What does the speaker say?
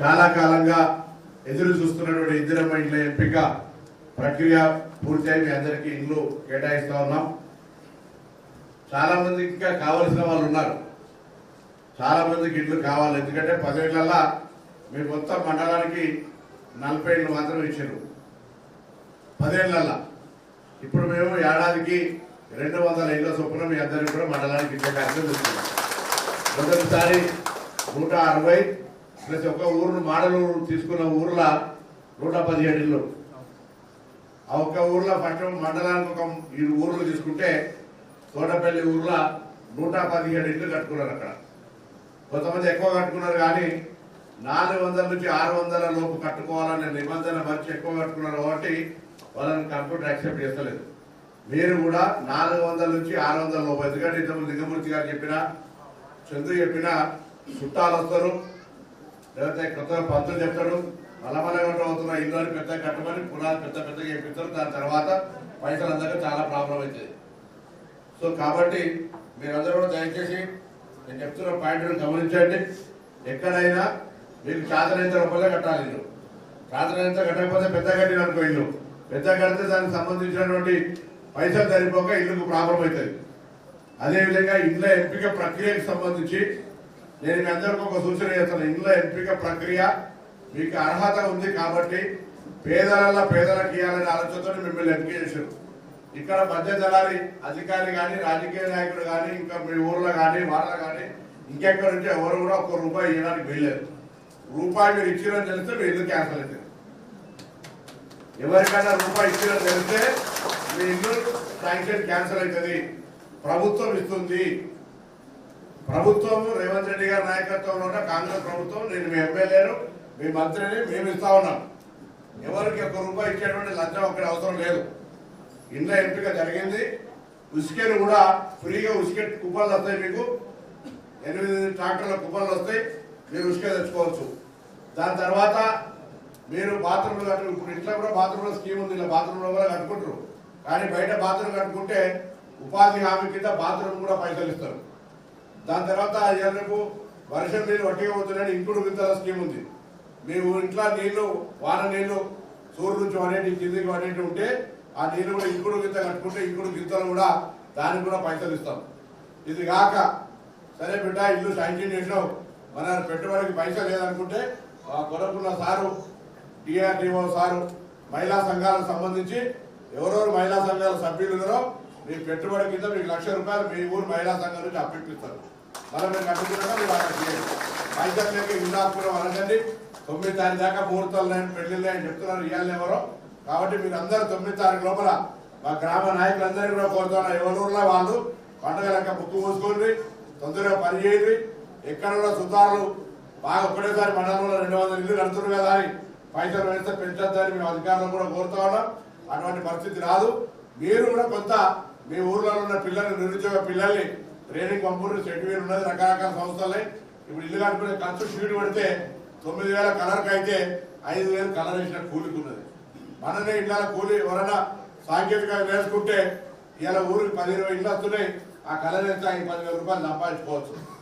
చాలా కాలంగా ఎదురు చూస్తున్నటువంటి ఇందిరమ్మ ఇండ్ల ఎంపిక ప్రక్రియ పూర్తయి మీ అందరికీ ఇండ్లు కేటాయిస్తా ఉన్నాం. చాలా మంది ఇంకా కావలసిన వాళ్ళు ఉన్నారు. చాలా మందికి ఇండ్లు కావాలి. ఎందుకంటే పదేళ్ళలో మీరు మొత్తం మండలానికి నలభై ఇండ్లు మాత్రం ఇచ్చారు. పదేళ్ళలో ఇప్పుడు మేము ఏడాదికి రెండు వందల ఇళ్ళ చొప్పున మీ అందరికీ కూడా మండలానికి ఇచ్చే కార్యక్రమం మొదటిసారి నూట అరవై ప్లస్ ఒక ఊరు మాడలు తీసుకున్న ఊర్లో నూట పదిహేడు ఇళ్ళు ఆ ఒక్క ఊర్లో పట్టణం మండలానికి ఒక ఈ ఊర్లు తీసుకుంటే తోటపల్లి ఊర్లో నూట పదిహేడు ఇళ్ళు కట్టుకున్నారు అక్కడ. కొంతమంది ఎక్కువ కట్టుకున్నారు కానీ నాలుగు వందల నుంచి ఆరు వందల లోపు కట్టుకోవాలనే నిబంధన మర్చి ఎక్కువ కట్టుకున్నారు కాబట్టి వాళ్ళని కంప్యూటర్ యాక్సెప్ట్ చేస్తలేదు. మీరు కూడా నాలుగు వందల నుంచి ఆరు వందల లోపు ఎందుకంటే ఇంతకుముందు లింగమూర్తి గారు చెప్పిన చంద్రు చెప్పిన చుట్టాలు వస్తారు. లేకపోతే కొత్త పంతులు చెప్తాడు మలమల అవుతున్న ఇల్లు అని పెద్ద కట్టమని పునాది పెద్ద పెద్దగా చేపిస్తారు దాని తర్వాత పైసలు అందరికీ చాలా ప్రాబ్లం అవుతుంది సో కాబట్టి మీరందరూ కూడా దయచేసి నేను చెప్తున్న పాయింట్ను గమనించండి. ఎక్కడైనా మీకు చాతనంత రూపాయలే కట్టాలి ఇల్లు. చాతనంత కట్టకపోతే పెద్ద కట్టిన అనుకో ఇల్లు. పెద్ద కడితే దానికి సంబంధించినటువంటి పైసలు సరిపోక ఇల్లుకు ప్రాబ్లం అవుతుంది అదేవిధంగా ఇండ్ల ఎంపిక ప్రక్రియకు సంబంధించి నేను మీ అందరికి ఒక సూచన చేస్తాను. ఇండ్ల ఎంపిక ప్రక్రియ మీకు అర్హత ఉంది కాబట్టి పేదలలో పేదలకు ఇవ్వాలనే ఆలోచనతో మిమ్మల్ని ఎంపిక చేశారు. ఇక్కడ మధ్య దళాలి అధికారి కానీ రాజకీయ నాయకుడు కానీ ఇంకా మీ ఊర్లో కానీ వాళ్ళ కానీ ఇంకెక్కడ ఉంటే ఎవరు కూడా ఒక్క రూపాయి ఇవ్వడానికి వీల్లేదు. రూపాయి మీరు ఇచ్చిరని తెలిస్తే మీ ఇల్లు క్యాన్సల్ అవుతుంది ఎవరికైనా రూపాయి ఇచ్చిరని తెలిస్తే మీ ఇల్లు శాంక్షన్ క్యాన్సల్ అవుతుంది. ప్రభుత్వం ఇస్తుంది. ప్రభుత్వం రేవంత్ రెడ్డి గారి నాయకత్వంలో ఉన్న కాంగ్రెస్ ప్రభుత్వం నేను మీ ఎమ్మెల్యేను మీ మంత్రిని మేము ఇస్తా ఉన్నాం ఎవరికి ఒక్క రూపాయి ఇచ్చేటువంటి లంచం అక్కడ అవసరం లేదు. ఇండ్ల ఎంపిక జరిగింది. ఉసుకెలు కూడా ఫ్రీగా ఉసుకె కుప్పలు వస్తాయి మీకు. ఎనిమిది ట్రాక్టర్ల కుప్పలు వస్తాయి. మీరు ఉసుక తెచ్చుకోవచ్చు. దాని తర్వాత మీరు బాత్రూమ్లు కట్టు ఇప్పుడు ఇంట్లో కూడా బాత్రూంలో స్కీమ్ ఉంది. ఇలా బాత్రూంలో కూడా కట్టుకుంటారు. కానీ బయట బాత్రూమ్ కట్టుకుంటే ఉపాధి హామీ కింద బాత్రూమ్ కూడా పైసలు ఇస్తారు. దాని తర్వాత రేపు వర్షం నీళ్ళు వట్టిగా పోతున్నాయని ఇంకుడు విత్తల స్కీమ్ ఉంది. మీ ఇంట్లో నీళ్ళు వాన నీళ్ళు సూర్యుడు నుంచి అనేటి కిందికి అనేటి ఉంటే ఆ నీళ్ళు కూడా ఇంకుడు గింత కట్టుకుంటే ఇంకుడు గింతలు కూడా దానికి కూడా పైసలు ఇస్తాం. ఇది కాక సరే బిడ్డ ఇల్లు శాంక్షన్ చేసినావు. మన పెట్టుబడికి పైసలు లేదనుకుంటే ఆ కొరకున్న సారు డిఆర్డిఓ సారు మహిళా సంఘాలకు సంబంధించి ఎవరెవరు మహిళా సంఘాల సభ్యులు ఉన్నారో మీ పెట్టుబడి కింద మీకు లక్ష రూపాయలు మీ ఊరు మహిళా సంఘం నుంచి అప్పిస్తారు మళ్ళీ మీరు కట్టుకున్నాక మీరు అక్కడ చేయండి పైసలు ఇందాపురం అనగండి తొమ్మిది తారీఖు దాకా ముహూర్తాలు లేని పెళ్ళిళ్ళు అని చెప్తున్నారు ఇవ్వాలి ఎవరో. కాబట్టి మీరు అందరూ తొమ్మిది తారీఖు లోపల మా గ్రామ నాయకులందరికీ కూడా కోరుతున్నా ఎవరి వాళ్ళు పండుగ లెక్క బుక్కు మూసుకోండి తొందరగా పనిచేయండి ఎక్కడ కూడా సుతారులు బాగా ఒకటేసారి మండలంలో రెండు వందల ఇల్లు కడుతున్నారు కదా అని పైసలు వేస్తే పెంచొద్దని మేము అధికారులు కూడా కోరుతా ఉన్నాం. అటువంటి పరిస్థితి రాదు. మీరు కూడా కొంత మీ ఊర్లో ఉన్న పిల్లలు నిరుద్యోగ పిల్లల్ని ట్రైనింగ్ పంపుడు సర్టిఫికేట్ ఉన్నది రకరకాల సంస్థలే. ఇప్పుడు ఇల్లు కట్టుకునే ఖర్చు షీట్ పెడితే తొమ్మిది వేల కలర్కి అయితే ఐదు వేలు కలర్ వేసిన కూలికి ఉన్నది మననే ఇళ్ళ కూలి ఎవరైనా సాంకేతికంగా నేర్చుకుంటే ఇలా ఊరికి పది ఇరవై ఇళ్ళు వస్తున్నాయి. ఆ కలర్ వేస్తే ఐదు పదివేల రూపాయలు సంపాదించుకోవచ్చు.